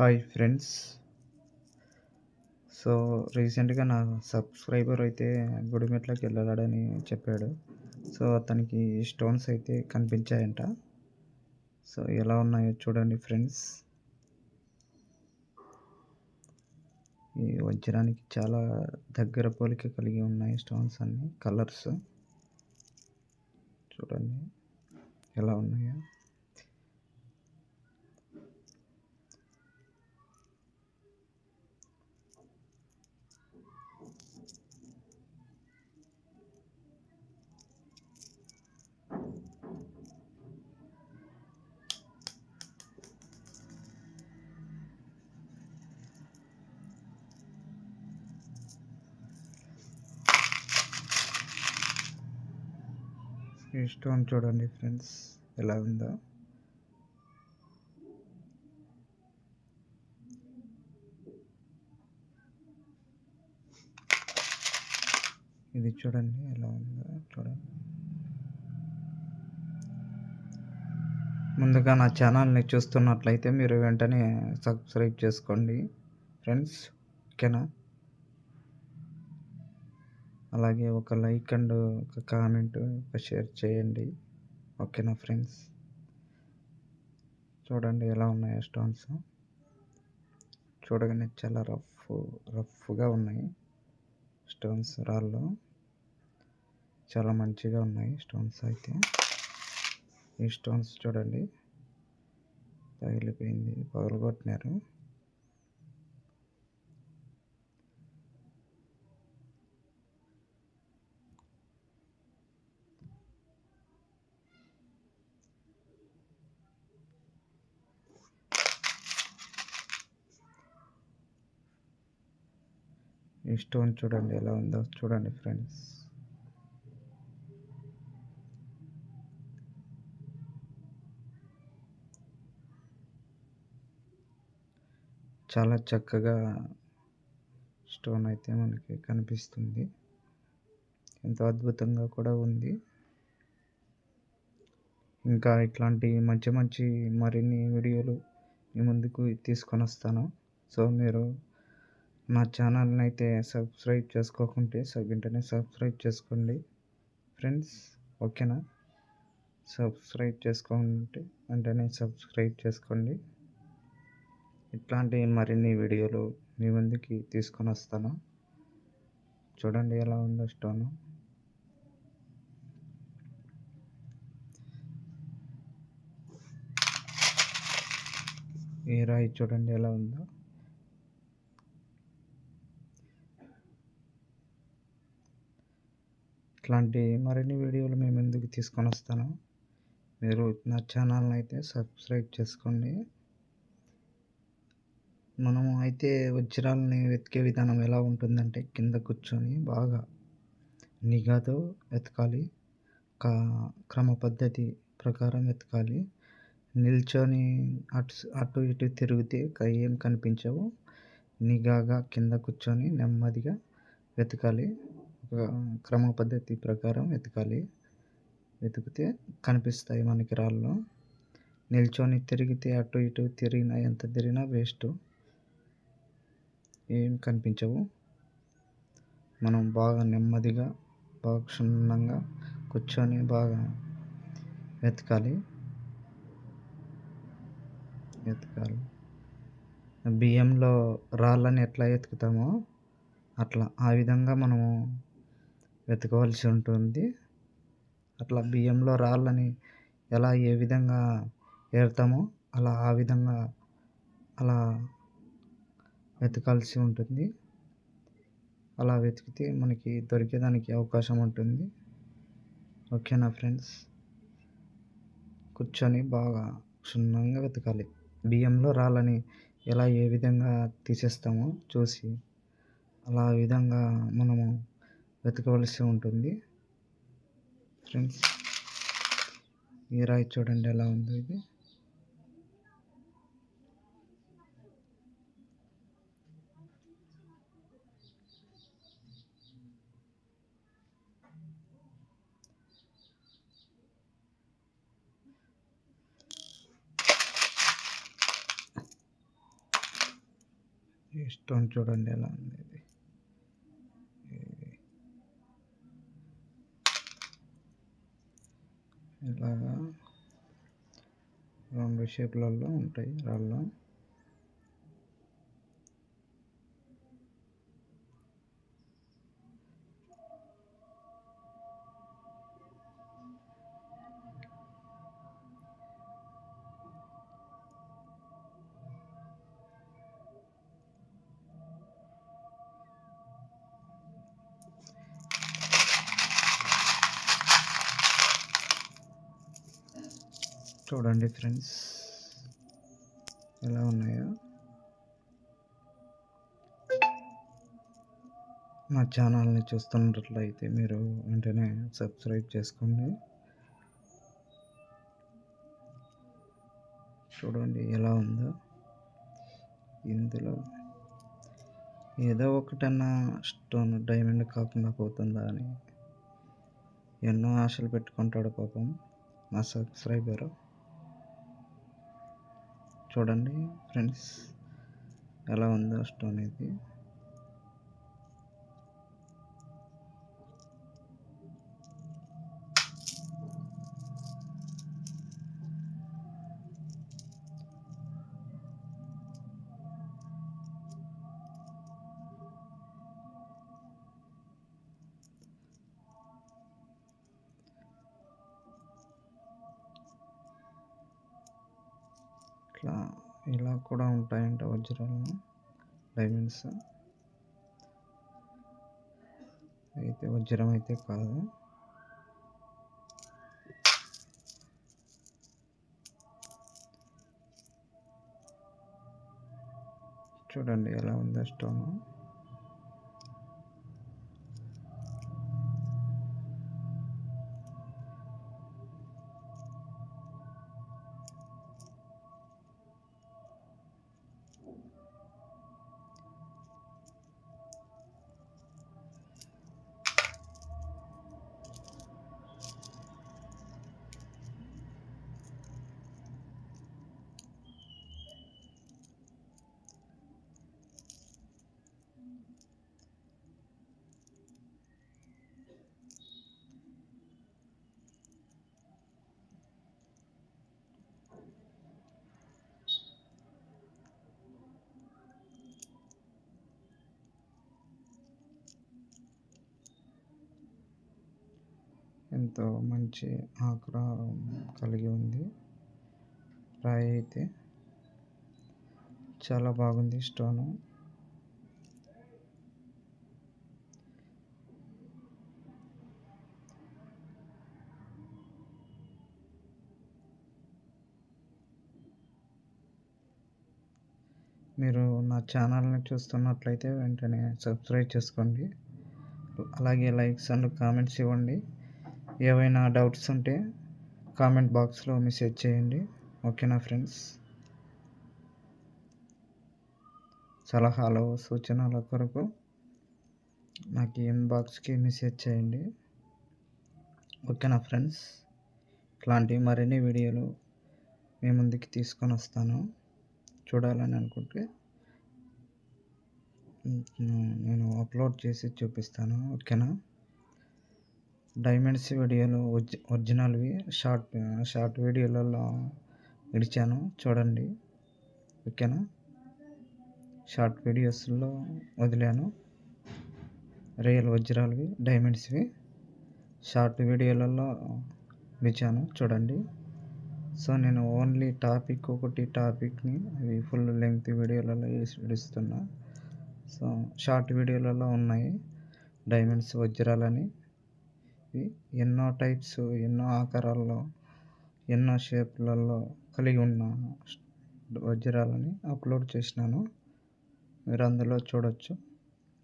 Hi friends. So రీసెంట్గా నా subscriber అయితే గుడిమెట్లోకి వెళ్ళాడని చెప్పాడు. సో అతనికి స్టోన్స్ అయితే కనిపించాయంట. సో ఎలా ఉన్నాయో చూడండి ఫ్రెండ్స్. ఈ వజ్రానికి చాలా దగ్గర పోలిక కలిగి ఉన్నాయి స్టోన్స్ అన్ని కలర్స్. చూడండి ఎలా ఉన్నాయో. ఈ స్టోన్ చూడండి ఫ్రెండ్స్. ఎలా ఉందో. ఇది చూడండి ఎలా ఉందో చూడండి. ముందుగా నా ఛానల్ని చూస్తున్నట్లయితే మీరు వెంటనే సబ్స్క్రైబ్ చేసుకోండి. ఫ్రెండ్స్ ఓకేనా? అలాగే ఒక లైక్ అండ్ ఒక కామెంట్ ఒక షేర్ చేయండి. ఓకేనా ఫ్రెండ్స్? చూడండి ఎలా ఉన్నాయో స్టోన్స్. చూడగానే చాలా రఫ్ రఫ్గా ఉన్నాయి స్టోన్స్ రాళ్ళు. చాలా మంచిగా ఉన్నాయి స్టోన్స్ అయితే. ఈ స్టోన్స్ చూడండి. పగిలిపోయింది పగలగొట్టినారు. ఈ స్టోన్ చూడండి ఎలా ఉందో. చూడండి ఫ్రెండ్స్. చాలా చక్కగా స్టోన్ అయితే మనకి కనిపిస్తుంది. ఎంతో అద్భుతంగా కూడా ఉంది. ఇంకా ఇట్లాంటి మంచి మంచి మరిన్ని వీడియోలు మీ ముందుకు తీసుకొని వస్తాను. సో మీరు నా ఛానల్ని అయితే సబ్స్క్రైబ్ చేసుకోకుంటే వెంటనే సబ్స్క్రైబ్ చేసుకోండి. ఫ్రెండ్స్ ఓకేనా? సబ్స్క్రైబ్ చేసుకోండి వెంటనే సబ్స్క్రైబ్ చేసుకోండి. ఇట్లాంటి మరిన్ని వీడియోలు మీ ముందుకి తీసుకొని వస్తాను. చూడండి ఎలా ఉందో స్టోను. ఈ రాయి చూడండి ఎలా ఉందో. ఇట్లాంటి మరిన్ని వీడియోలు మేము ఎందుకు తీసుకొని వస్తాను మీరు నా ఛానల్ని అయితే సబ్స్క్రైబ్ చేసుకోండి. మనము అయితే వజ్రాలని వెతికే విధానం ఎలా ఉంటుందంటే కింద కూర్చొని బాగా నిఘాతో వెతకాలి. కా క్రమ పద్ధతి ప్రకారం వెతకాలి. నిల్చొని అటు అటు ఇటు తిరిగితే ఏం కనిపించవు. నిఘాగా కింద కూర్చొని నెమ్మదిగా వెతకాలి. క్రమ పద్ధతి ప్రకారం వెతకాలి. వెతికితే కనిపిస్తాయి మనకి రాళ్ళు నిల్చొని తిరిగితే అటు ఇటు తిరిగినా ఎంత తిరిగినా వేస్ట్. ఏం కనిపించవు. మనం బాగా నెమ్మదిగా బాగా క్షుణ్ణంగా కూర్చొని బాగా వెతకాలి. వెతకాలి. బియ్యంలో రాళ్ళని ఎట్లా వెతుకుతామో అట్లా. ఆ విధంగా మనము వెతకవలసి ఉంటుంది. అట్లా బియ్యంలో రాళ్ళని ఎలా ఏ విధంగా ఏరుతామో అలా ఆ విధంగా అలా వెతకాల్సి ఉంటుంది. అలా వెతికితే మనకి దొరికేదానికి అవకాశం ఉంటుంది. ఓకేనా ఫ్రెండ్స్? కూర్చొని బాగా క్షుణ్ణంగా వెతకాలి. బియ్యంలో రాళ్ళని ఎలా ఏ విధంగా తీసేస్తామో చూసి అలా విధంగా మనము వెతకవలసి ఉంటుంది. ఫ్రెండ్స్ ఈ రాయి చూడండి ఎలా ఉందో ఇది. స్టోన్ చూడండి ఎలా ఉంది ఇది ఇది. ఇలాగా రెండు షేప్లలో ఉంటాయి రాళ్ళు. చూడండి ఫ్రెండ్స్. ఎలా ఉన్నాయో. నా ఛానల్ని చూస్తున్నట్లయితే మీరు వెంటనే సబ్స్క్రైబ్ చేసుకోండి. చూడండి ఎలా ఉందో. ఇందులో ఏదో ఒకటన్నా స్టోన్ డైమండ్ కాకుండా పోతుందా అని ఎన్నో ఆశలు పెట్టుకుంటాడు పాపం నా సబ్స్క్రైబరు. చూడండి ఫ్రెండ్స్. ఎలా ఉందో స్టోన్ ఇది. ఇట్లా ఇలా కూడా ఉంటాయంట వజ్రాలు డైమండ్స్. అయితే వజ్రం అయితే కాదు. చూడండి ఎలా ఉందో స్టోను. ఎంతో మంచి ఆకారం కలిగి ఉంది. రాయి అయితే చాలా బాగుంది స్టోను. మీరు నా ఛానల్ని చూస్తున్నట్లయితే వెంటనే సబ్స్క్రైబ్ చేసుకోండి. అలాగే లైక్స్ అండ్ కామెంట్స్ ఇవ్వండి. ఏవైనా డౌట్స్ ఉంటే కామెంట్ బాక్స్లో మెసేజ్ చేయండి. ఓకేనా ఫ్రెండ్స్? సలహాలు సూచనల కొరకు నాకు ఇన్బాక్స్కి మెసేజ్ చేయండి. ఓకేనా ఫ్రెండ్స్? ఇట్లాంటి మరిన్ని వీడియోలు మీ ముందుకి తీసుకొని వస్తాను. చూడాలని అనుకుంటే నేను అప్లోడ్ చేసి చూపిస్తాను. ఓకేనా? డైమండ్స్ వీడియోలు ఒరిజి ఒరిజినల్వి షార్ట్ షార్ట్ వీడియోలలో ఇడిచాను చూడండి. ఓకేనా? షార్ట్ వీడియోస్లో వదిలాను. రియల్ వజ్రాలవి డైమండ్స్వి షార్ట్ వీడియోలలో ఇచ్చాను చూడండి. సో నేను ఓన్లీ టాపిక్ ఒకటి టాపిక్ని అవి ఫుల్ లెంగ్త్ వీడియోలలో వేసి ఇస్తున్నా సో షార్ట్ వీడియోలలో ఉన్నాయి. డైమండ్స్ వజ్రాలని ఎన్నో టైప్స్ ఎన్నో ఆకారాల్లో ఎన్నో షేప్లలో కలిగి ఉన్న వజ్రాలని అప్లోడ్ చేసినాను. మీరు అందులో చూడవచ్చు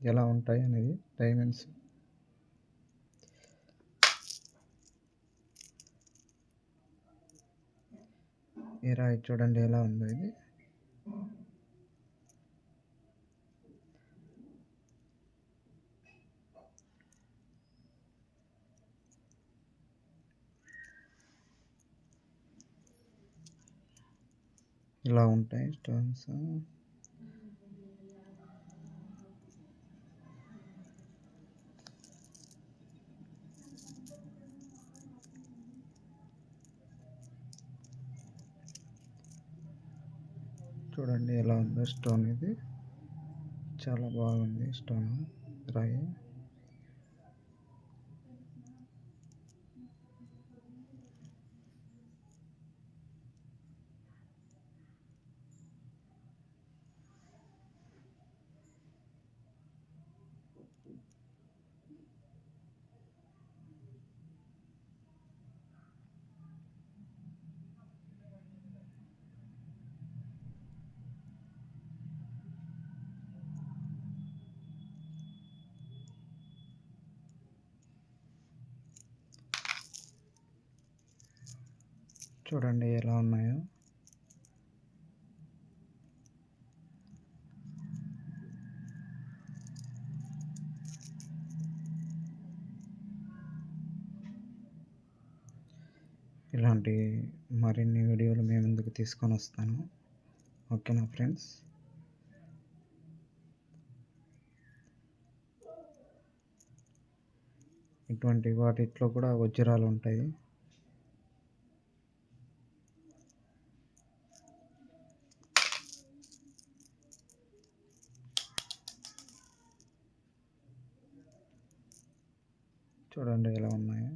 ఎలా ఉంటాయి అనేది డైమండ్స్. ఈ రాయి చూడండి ఎలా ఉందో ఇది. ఇలా ఉంటాయి స్టోన్స్ చూడండి ఎలా ఉందో స్టోన్ ఇది. చాలా బాగుంది స్టోన్ రాయి. చూడండి ఎలా ఉన్నాయో. ఇలాంటి మరిన్ని వీడియోలు మేము ఎందుకు తీసుకొని వస్తాను. ఓకేనా ఫ్రెండ్స్? ఇటువంటి వాటిట్లో కూడా వజ్రాలు ఉంటాయి. చూడండి ఎలా ఉన్నాయో.